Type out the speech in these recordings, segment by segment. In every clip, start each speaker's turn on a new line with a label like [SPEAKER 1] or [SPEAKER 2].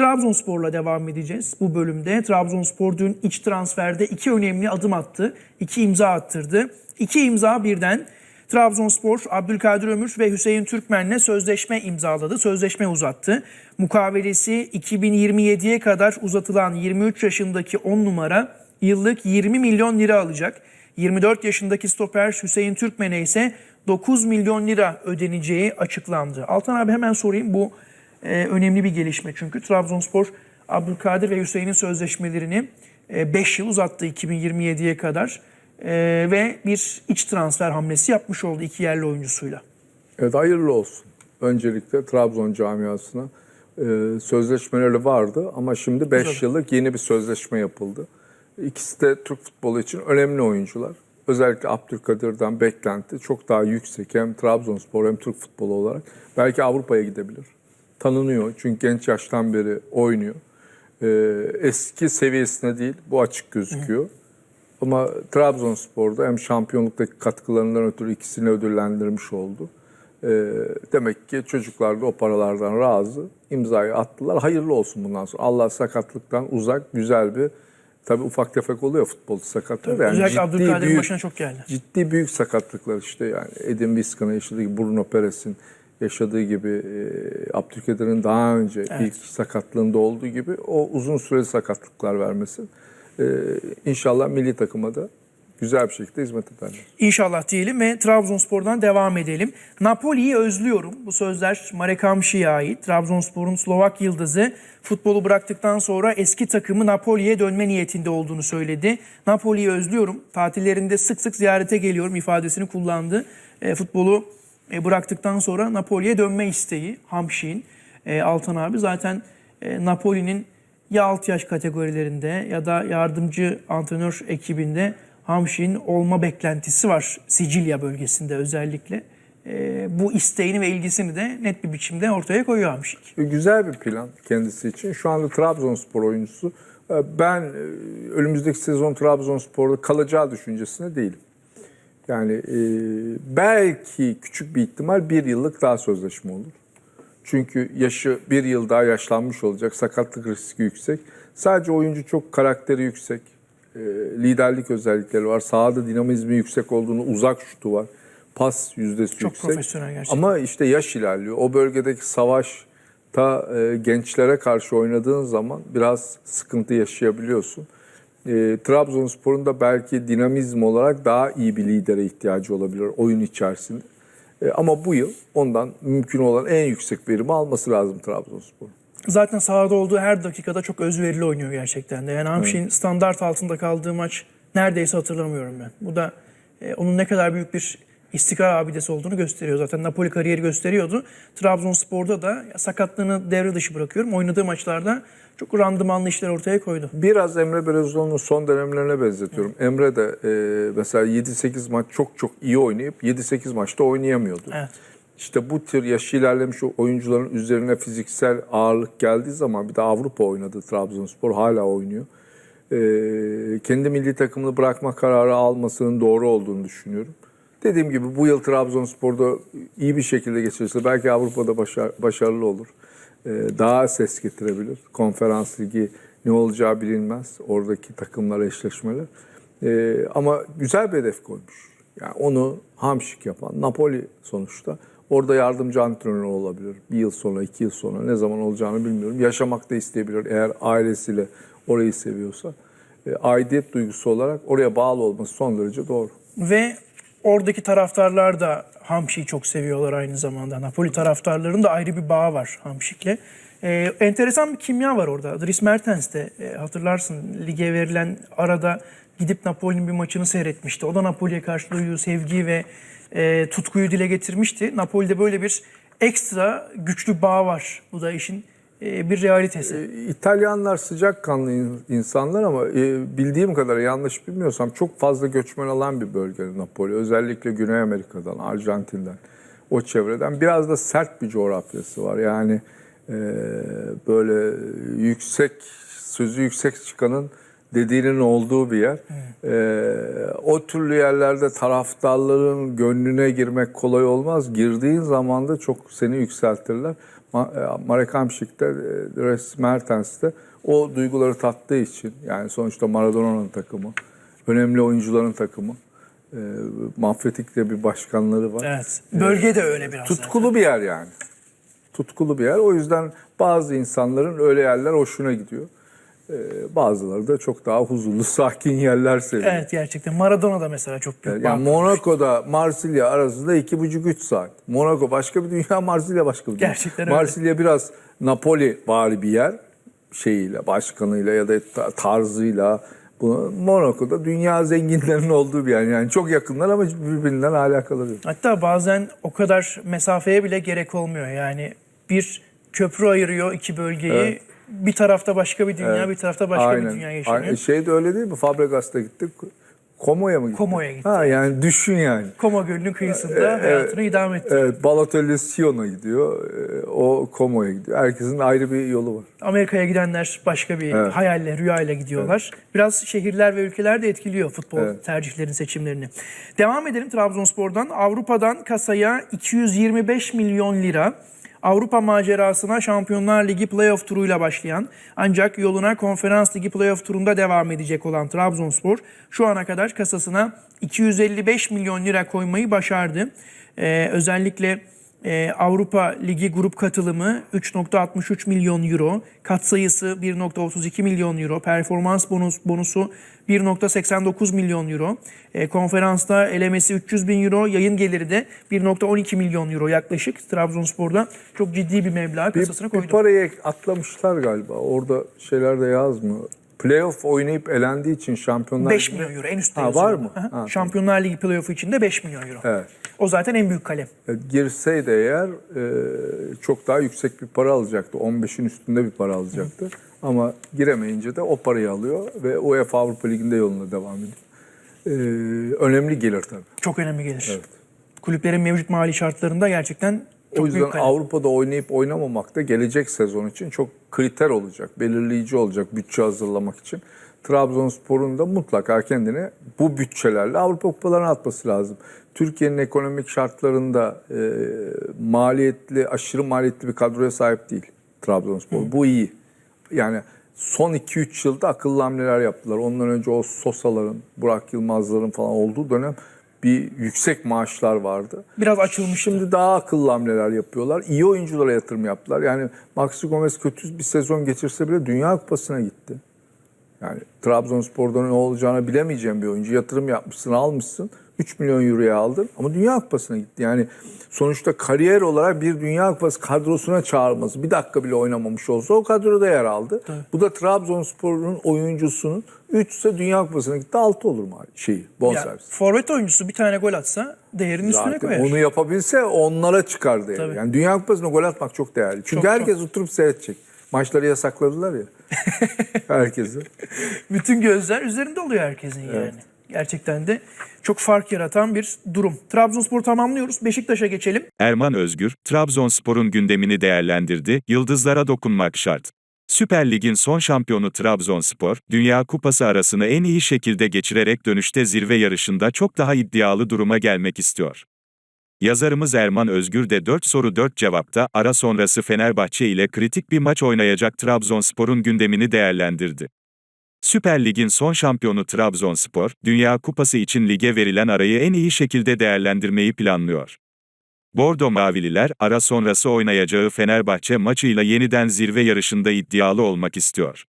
[SPEAKER 1] Trabzonspor'la devam edeceğiz bu bölümde. Trabzonspor dün iç transferde iki önemli adım attı. iki imza attırdı. İki imza birden Trabzonspor Abdülkadir Ömür ve Hüseyin Türkmen'le sözleşme imzaladı. Sözleşme uzattı. Mukavelesi 2027'ye kadar uzatılan 23 yaşındaki 10 numara yıllık 20 milyon lira alacak. 24 yaşındaki stoper Hüseyin Türkmen'e ise 9 milyon lira ödeneceği açıklandı. Altan abi hemen sorayım bu e, önemli bir gelişme çünkü Trabzonspor Abdülkadir ve Hüseyin'in sözleşmelerini 5 yıl uzattı 2027'ye kadar E, ve bir iç transfer hamlesi yapmış oldu iki yerli oyuncusuyla.
[SPEAKER 2] Evet hayırlı olsun. Öncelikle Trabzon camiasına e, sözleşmeleri vardı ama şimdi 5
[SPEAKER 1] Tabii.
[SPEAKER 2] yıllık yeni bir sözleşme yapıldı. İkisi de Türk futbolu için önemli oyuncular. Özellikle Abdülkadir'den beklenti çok daha yüksek. Hem Trabzonspor hem Türk futbolu olarak. Belki Avrupa'ya gidebilir. Tanınıyor çünkü genç yaştan beri oynuyor. E, eski seviyesine değil bu açık gözüküyor. Ama Trabzonspor'da hem şampiyonluktaki katkılarından ötürü ikisini ödüllendirmiş oldu. Ee, demek ki çocuklar da o paralardan razı. imzayı attılar. Hayırlı olsun bundan sonra. Allah sakatlıktan uzak, güzel bir... Tabii ufak tefek oluyor futbolda sakatlık. Yani
[SPEAKER 1] Özellikle
[SPEAKER 2] ciddi,
[SPEAKER 1] Abdülkadir'in başına çok geldi.
[SPEAKER 2] ciddi büyük sakatlıklar işte yani Edin yaşadığı gibi, Bruno Perez'in yaşadığı gibi, e, Abdülkadir'in daha önce ilk sakatlığında olduğu gibi o uzun süreli sakatlıklar vermesi. E, inşallah milli takıma da güzel bir şekilde hizmet ederler.
[SPEAKER 1] İnşallah diyelim ve Trabzonspor'dan devam edelim. Napoli'yi özlüyorum. Bu sözler Marek ait. Trabzonspor'un Slovak yıldızı futbolu bıraktıktan sonra eski takımı Napoli'ye dönme niyetinde olduğunu söyledi. Napoli'yi özlüyorum. Tatillerinde sık sık ziyarete geliyorum ifadesini kullandı. E, futbolu bıraktıktan sonra Napoli'ye dönme isteği Hamşik'in. E, Altan abi zaten e, Napoli'nin ya alt yaş kategorilerinde ya da yardımcı antrenör ekibinde Hamşik'in olma beklentisi var Sicilya bölgesinde özellikle. Ee, bu isteğini ve ilgisini de net bir biçimde ortaya koyuyor Hamşik.
[SPEAKER 2] E, Güzel bir plan kendisi için. Şu anda Trabzonspor oyuncusu. E, Ben e, önümüzdeki sezon Trabzonspor'da kalacağı düşüncesinde değilim. Yani e, belki küçük bir ihtimal bir yıllık daha sözleşme olur. Çünkü yaşı bir yıl daha yaşlanmış olacak. Sakatlık riski yüksek. Sadece oyuncu çok karakteri yüksek. e, liderlik özellikleri var. Sahada dinamizmi yüksek olduğunu, uzak şutu var. Pas yüzdesi
[SPEAKER 1] Çok
[SPEAKER 2] yüksek.
[SPEAKER 1] profesyonel gerçekten.
[SPEAKER 2] Ama işte yaş ilerliyor. O bölgedeki savaşta e, gençlere karşı oynadığın zaman biraz sıkıntı yaşayabiliyorsun. E, Trabzonspor'un da belki dinamizm olarak daha iyi bir lidere ihtiyacı olabilir oyun içerisinde. E, ama bu yıl ondan mümkün olan en yüksek verimi alması lazım Trabzonspor'un.
[SPEAKER 1] Zaten sahada olduğu her dakikada çok özverili oynuyor gerçekten de. Yani Hamşik'in standart altında kaldığı maç neredeyse hatırlamıyorum ben. Bu da e, onun ne kadar büyük bir istikrar abidesi olduğunu gösteriyor. Zaten Napoli kariyeri gösteriyordu. Trabzonspor'da da sakatlığını devre dışı bırakıyorum. Oynadığı maçlarda çok randımanlı işler ortaya koydu.
[SPEAKER 2] Biraz Emre Belözoğlu'nun son dönemlerine benzetiyorum. Emre de e, mesela 7-8 maç çok çok iyi oynayıp 7-8 maçta oynayamıyordu.
[SPEAKER 1] Evet.
[SPEAKER 2] İşte bu tür yaşı ilerlemiş oyuncuların üzerine fiziksel ağırlık geldiği zaman bir de Avrupa oynadı Trabzonspor hala oynuyor. Ee, kendi milli takımını bırakma kararı almasının doğru olduğunu düşünüyorum. Dediğim gibi bu yıl Trabzonspor'da iyi bir şekilde geçirirse belki Avrupa'da başar- başarılı olur. Ee, daha ses getirebilir. Konferans ligi ne olacağı bilinmez. Oradaki takımlar eşleşmeler. Ee, ama güzel bir hedef koymuş. Yani onu Hamşik yapan Napoli sonuçta. Orada yardımcı antrenör olabilir. Bir yıl sonra, iki yıl sonra ne zaman olacağını bilmiyorum. Yaşamak da isteyebilir eğer ailesiyle orayı seviyorsa. E, aidiyet duygusu olarak oraya bağlı olması son derece doğru.
[SPEAKER 1] Ve oradaki taraftarlar da Hamşik'i çok seviyorlar aynı zamanda. Napoli taraftarlarının da ayrı bir bağı var Hamşik'le. Ee, enteresan bir kimya var orada. Dries Mertens de e, hatırlarsın lige verilen arada gidip Napoli'nin bir maçını seyretmişti. O da Napoli'ye karşı duyduğu sevgiyi ve e, tutkuyu dile getirmişti. Napoli'de böyle bir ekstra güçlü bağ var. Bu da işin bir realitesi.
[SPEAKER 2] E, İtalyanlar sıcakkanlı in- insanlar ama e, bildiğim kadar yanlış bilmiyorsam çok fazla göçmen alan bir bölge Napoli. Özellikle Güney Amerika'dan, Arjantin'den, o çevreden. Biraz da sert bir coğrafyası var. Yani e, böyle yüksek, sözü yüksek çıkanın dediğinin olduğu bir yer. E, o türlü yerlerde taraftarların gönlüne girmek kolay olmaz. Girdiğin zaman da çok seni yükseltirler. E, Marek Hamšik'te, e, Dries Mertens'te o duyguları tattığı için yani sonuçta Maradona'nın takımı, önemli oyuncuların takımı. E, Mafetik de bir başkanları var.
[SPEAKER 1] Evet. Bölge de öyle biraz. zaten.
[SPEAKER 2] Tutkulu bir yer yani. Tutkulu bir yer. O yüzden bazı insanların öyle yerler hoşuna gidiyor. Ee, bazıları da çok daha huzurlu, sakin yerler seviyor.
[SPEAKER 1] Evet gerçekten. Maradona da mesela çok büyük.
[SPEAKER 2] Yani Monaco'da Marsilya arasında iki buçuk üç saat. Monaco başka bir dünya, Marsilya başka bir dünya.
[SPEAKER 1] Gerçekten öyle.
[SPEAKER 2] Marsilya biraz Napoli vari bir yer şeyiyle, başkanıyla ya da ta- tarzıyla. Bu Monaco'da dünya zenginlerinin olduğu bir yer. Yani çok yakınlar ama birbirinden alakaları yok.
[SPEAKER 1] Hatta bazen o kadar mesafeye bile gerek olmuyor. Yani bir köprü ayırıyor iki bölgeyi.
[SPEAKER 2] Evet.
[SPEAKER 1] Bir tarafta başka bir dünya, bir tarafta başka bir dünya yaşanıyor.
[SPEAKER 2] Aynen. Şey de öyle değil mi? Fabregas'ta gittik. Komo'ya mı gittik?
[SPEAKER 1] Komo'ya gittik.
[SPEAKER 2] Ha yani düşün yani.
[SPEAKER 1] Como Gölü'nün kıyısında hayatını idame etti.
[SPEAKER 2] Evet, Balotelli Sion'a gidiyor. e, O Komo'ya gidiyor. Herkesin ayrı bir yolu var.
[SPEAKER 1] Amerika'ya gidenler başka bir
[SPEAKER 2] Evet.
[SPEAKER 1] hayalle, rüyayla gidiyorlar. Biraz şehirler ve ülkeler de etkiliyor futbol
[SPEAKER 2] Evet.
[SPEAKER 1] tercihlerin seçimlerini. Devam edelim Trabzonspor'dan. Avrupa'dan kasaya 225 milyon lira. Avrupa macerasına Şampiyonlar Ligi playoff turuyla başlayan ancak yoluna Konferans Ligi playoff turunda devam edecek olan Trabzonspor şu ana kadar kasasına 255 milyon lira koymayı başardı. Ee, özellikle ee, Avrupa Ligi grup katılımı 3.63 milyon euro, katsayısı 1.32 milyon euro, performans bonus bonusu 1.89 milyon euro, Ee, konferansta elemesi 300 bin euro, yayın geliri de 1.12 milyon euro yaklaşık Trabzonspor'da çok ciddi bir meblağ kasasına
[SPEAKER 2] Bir, bir
[SPEAKER 1] koydu.
[SPEAKER 2] parayı atlamışlar galiba. Orada şeyler de yazmıyor. Playoff oynayıp elendiği için şampiyonlar...
[SPEAKER 1] 5 milyon euro en üstte
[SPEAKER 2] Ha, var mı? Ha.
[SPEAKER 1] Şampiyonlar Ligi playoff'u için de 5 milyon euro.
[SPEAKER 2] Evet.
[SPEAKER 1] O zaten en büyük kalem.
[SPEAKER 2] Girseydi eğer e, çok daha yüksek bir para alacaktı. 15'in üstünde bir para alacaktı. Ama giremeyince de o parayı alıyor ve UEFA Avrupa Ligi'nde yoluna devam ediyor. E, önemli gelir tabii.
[SPEAKER 1] Çok önemli gelir.
[SPEAKER 2] Evet.
[SPEAKER 1] Kulüplerin mevcut mali şartlarında gerçekten çok
[SPEAKER 2] o yüzden
[SPEAKER 1] büyük kalem.
[SPEAKER 2] Avrupa'da oynayıp oynamamak da gelecek sezon için çok kriter olacak, belirleyici olacak bütçe hazırlamak için. Trabzonspor'un da mutlaka kendini bu bütçelerle Avrupa kupalarına atması lazım. Türkiye'nin ekonomik şartlarında e, maliyetli, aşırı maliyetli bir kadroya sahip değil Trabzonspor. Bu iyi. Yani son 2-3 yılda akıllı hamleler yaptılar. Ondan önce o Sosa'ların, Burak Yılmaz'ların falan olduğu dönem bir yüksek maaşlar vardı.
[SPEAKER 1] Biraz açılmıştı.
[SPEAKER 2] Şimdi daha akıllı hamleler yapıyorlar. İyi oyunculara yatırım yaptılar. Yani Maxi Gomez kötü bir sezon geçirse bile Dünya Kupası'na gitti. Yani Trabzonspor'da ne olacağını bilemeyeceğim bir oyuncu. Yatırım yapmışsın, almışsın. 3 milyon euroya aldın ama Dünya Kupası'na gitti. Yani sonuçta kariyer olarak bir Dünya Kupası kadrosuna çağrılması. Bir dakika bile oynamamış olsa o kadroda yer aldı. Bu da Trabzonspor'un oyuncusunun 3 ise Dünya Kupası'na gitti 6 olur mu şeyi, bonservis.
[SPEAKER 1] forvet oyuncusu bir tane gol atsa değerini üstüne koyar.
[SPEAKER 2] onu yapabilse onlara çıkar değeri.
[SPEAKER 1] Tabii.
[SPEAKER 2] Yani Dünya Kupası'na gol atmak çok değerli. Çünkü
[SPEAKER 1] Çok,
[SPEAKER 2] herkes oturup seyredecek. Maçları yasakladılar ya. Herkesi.
[SPEAKER 1] Bütün gözler üzerinde oluyor herkesin yani. Gerçekten de çok fark yaratan bir durum. Trabzonspor tamamlıyoruz. Beşiktaş'a geçelim.
[SPEAKER 3] Erman Özgür, Trabzonspor'un gündemini değerlendirdi, yıldızlara dokunmak şart. Süper Lig'in son şampiyonu Trabzonspor, Dünya Kupası arasını en iyi şekilde geçirerek dönüşte zirve yarışında çok daha iddialı duruma gelmek istiyor. Yazarımız Erman Özgür de 4 soru 4 cevapta ara sonrası Fenerbahçe ile kritik bir maç oynayacak Trabzonspor'un gündemini değerlendirdi. Süper Lig'in son şampiyonu Trabzonspor, Dünya Kupası için lige verilen arayı en iyi şekilde değerlendirmeyi planlıyor. Bordo Mavililer, ara sonrası oynayacağı Fenerbahçe maçıyla yeniden zirve yarışında iddialı olmak istiyor.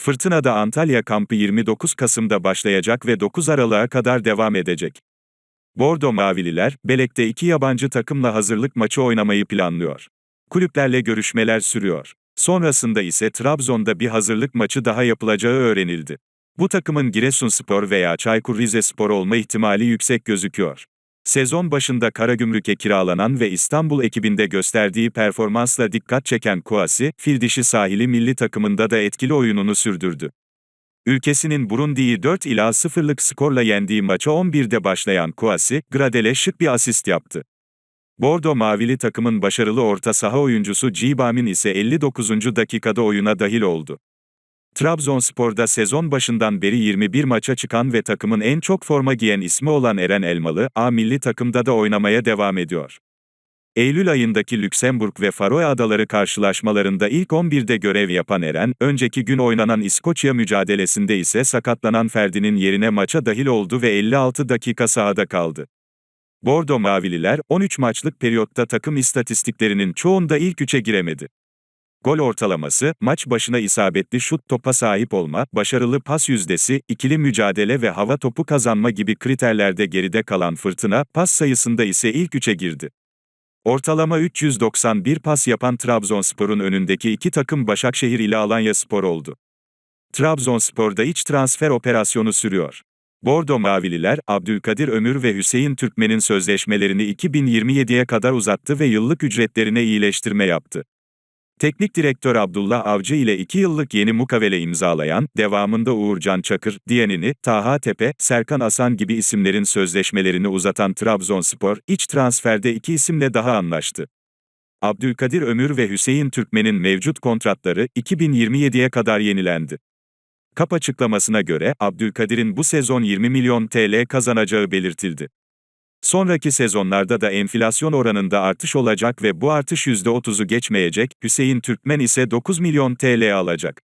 [SPEAKER 3] Fırtınada Antalya kampı 29 Kasım'da başlayacak ve 9 Aralık'a kadar devam edecek. Bordo Mavililer, Belek'te iki yabancı takımla hazırlık maçı oynamayı planlıyor. Kulüplerle görüşmeler sürüyor. Sonrasında ise Trabzon'da bir hazırlık maçı daha yapılacağı öğrenildi. Bu takımın Giresunspor veya Çaykur Rizespor olma ihtimali yüksek gözüküyor. Sezon başında Karagümrük'e kiralanan ve İstanbul ekibinde gösterdiği performansla dikkat çeken Kouassi, Fildişi sahili milli takımında da etkili oyununu sürdürdü. Ülkesinin Burundi'yi 4 ila 0'lık skorla yendiği maça 11'de başlayan Kouassi, Gradel'e şık bir asist yaptı. Bordo Mavili takımın başarılı orta saha oyuncusu Cibamin ise 59. dakikada oyuna dahil oldu. Trabzonspor'da sezon başından beri 21 maça çıkan ve takımın en çok forma giyen ismi olan Eren Elmalı, A milli takımda da oynamaya devam ediyor. Eylül ayındaki Lüksemburg ve Faroe Adaları karşılaşmalarında ilk 11'de görev yapan Eren, önceki gün oynanan İskoçya mücadelesinde ise sakatlanan Ferdi'nin yerine maça dahil oldu ve 56 dakika sahada kaldı. Bordo Mavililer, 13 maçlık periyotta takım istatistiklerinin çoğunda ilk üçe giremedi. Gol ortalaması, maç başına isabetli şut topa sahip olma, başarılı pas yüzdesi, ikili mücadele ve hava topu kazanma gibi kriterlerde geride kalan Fırtına, pas sayısında ise ilk üçe girdi. Ortalama 391 pas yapan Trabzonspor'un önündeki iki takım Başakşehir ile Alanyaspor oldu. Trabzonspor'da iç transfer operasyonu sürüyor. Bordo Mavililer, Abdülkadir Ömür ve Hüseyin Türkmen'in sözleşmelerini 2027'ye kadar uzattı ve yıllık ücretlerine iyileştirme yaptı. Teknik direktör Abdullah Avcı ile 2 yıllık yeni mukavele imzalayan, devamında Uğurcan Çakır, Diyenini, Taha Tepe, Serkan Asan gibi isimlerin sözleşmelerini uzatan Trabzonspor, iç transferde iki isimle daha anlaştı. Abdülkadir Ömür ve Hüseyin Türkmen'in mevcut kontratları 2027'ye kadar yenilendi. KAP açıklamasına göre Abdülkadir'in bu sezon 20 milyon TL kazanacağı belirtildi. Sonraki sezonlarda da enflasyon oranında artış olacak ve bu artış %30'u geçmeyecek, Hüseyin Türkmen ise 9 milyon TL alacak.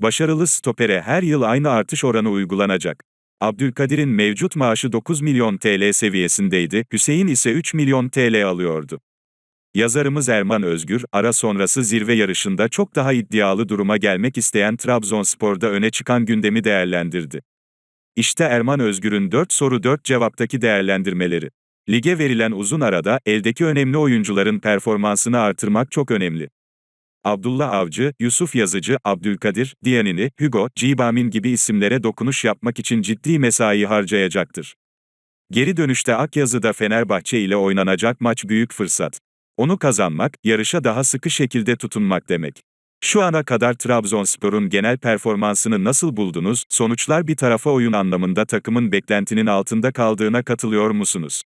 [SPEAKER 3] Başarılı stopere her yıl aynı artış oranı uygulanacak. Abdülkadir'in mevcut maaşı 9 milyon TL seviyesindeydi, Hüseyin ise 3 milyon TL alıyordu. Yazarımız Erman Özgür, ara sonrası zirve yarışında çok daha iddialı duruma gelmek isteyen Trabzonspor'da öne çıkan gündemi değerlendirdi. İşte Erman Özgür'ün 4 soru 4 cevaptaki değerlendirmeleri. Lige verilen uzun arada, eldeki önemli oyuncuların performansını artırmak çok önemli. Abdullah Avcı, Yusuf Yazıcı, Abdülkadir, Diyanini, Hugo, Cibamin gibi isimlere dokunuş yapmak için ciddi mesai harcayacaktır. Geri dönüşte Akyazı'da Fenerbahçe ile oynanacak maç büyük fırsat. Onu kazanmak, yarışa daha sıkı şekilde tutunmak demek. Şu ana kadar Trabzonspor'un genel performansını nasıl buldunuz? Sonuçlar bir tarafa oyun anlamında takımın beklentinin altında kaldığına katılıyor musunuz?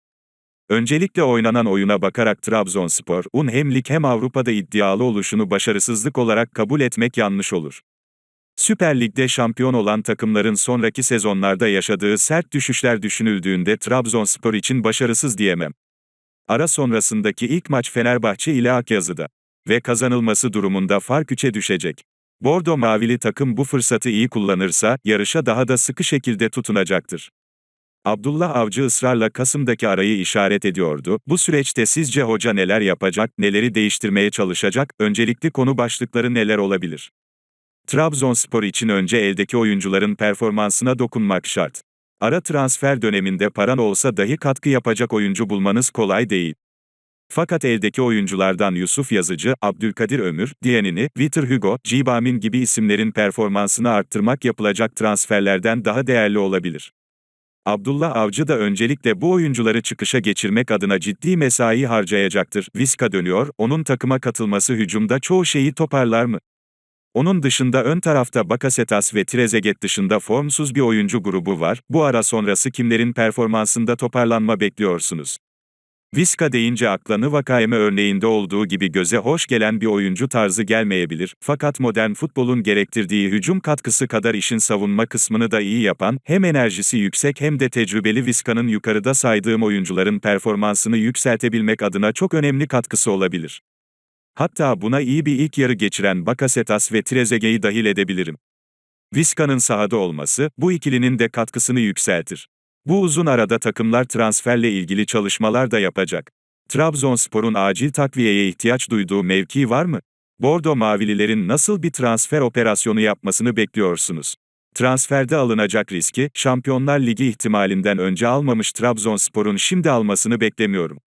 [SPEAKER 3] Öncelikle oynanan oyuna bakarak Trabzonspor, hem lig hem Avrupa'da iddialı oluşunu başarısızlık olarak kabul etmek yanlış olur. Süper Lig'de şampiyon olan takımların sonraki sezonlarda yaşadığı sert düşüşler düşünüldüğünde Trabzonspor için başarısız diyemem. Ara sonrasındaki ilk maç Fenerbahçe ile Akyazı'da ve kazanılması durumunda fark 3'e düşecek. Bordo Mavili takım bu fırsatı iyi kullanırsa, yarışa daha da sıkı şekilde tutunacaktır. Abdullah Avcı ısrarla Kasım'daki arayı işaret ediyordu. Bu süreçte sizce hoca neler yapacak, neleri değiştirmeye çalışacak, öncelikli konu başlıkları neler olabilir? Trabzonspor için önce eldeki oyuncuların performansına dokunmak şart. Ara transfer döneminde paran olsa dahi katkı yapacak oyuncu bulmanız kolay değil. Fakat eldeki oyunculardan Yusuf Yazıcı, Abdülkadir Ömür, Diyanini, Vitor Hugo, Cibamin gibi isimlerin performansını arttırmak yapılacak transferlerden daha değerli olabilir. Abdullah Avcı da öncelikle bu oyuncuları çıkışa geçirmek adına ciddi mesai harcayacaktır. Viska dönüyor, onun takıma katılması hücumda çoğu şeyi toparlar mı? Onun dışında ön tarafta Bakasetas ve Trezeguet dışında formsuz bir oyuncu grubu var. Bu ara sonrası kimlerin performansında toparlanma bekliyorsunuz? Viska deyince aklanı Vakayeme örneğinde olduğu gibi göze hoş gelen bir oyuncu tarzı gelmeyebilir, fakat modern futbolun gerektirdiği hücum katkısı kadar işin savunma kısmını da iyi yapan, hem enerjisi yüksek hem de tecrübeli Viska'nın yukarıda saydığım oyuncuların performansını yükseltebilmek adına çok önemli katkısı olabilir. Hatta buna iyi bir ilk yarı geçiren Bakasetas ve Trezeguet'i dahil edebilirim. Viska'nın sahada olması, bu ikilinin de katkısını yükseltir. Bu uzun arada takımlar transferle ilgili çalışmalar da yapacak. Trabzonspor'un acil takviyeye ihtiyaç duyduğu mevki var mı? Bordo Mavililerin nasıl bir transfer operasyonu yapmasını bekliyorsunuz? Transferde alınacak riski, Şampiyonlar Ligi ihtimalinden önce almamış Trabzonspor'un şimdi almasını beklemiyorum.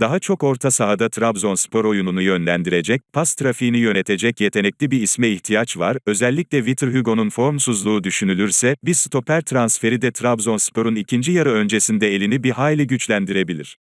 [SPEAKER 3] Daha çok orta sahada Trabzonspor oyununu yönlendirecek, pas trafiğini yönetecek yetenekli bir isme ihtiyaç var. Özellikle Vitor Hugo'nun formsuzluğu düşünülürse, bir stoper transferi de Trabzonspor'un ikinci yarı öncesinde elini bir hayli güçlendirebilir.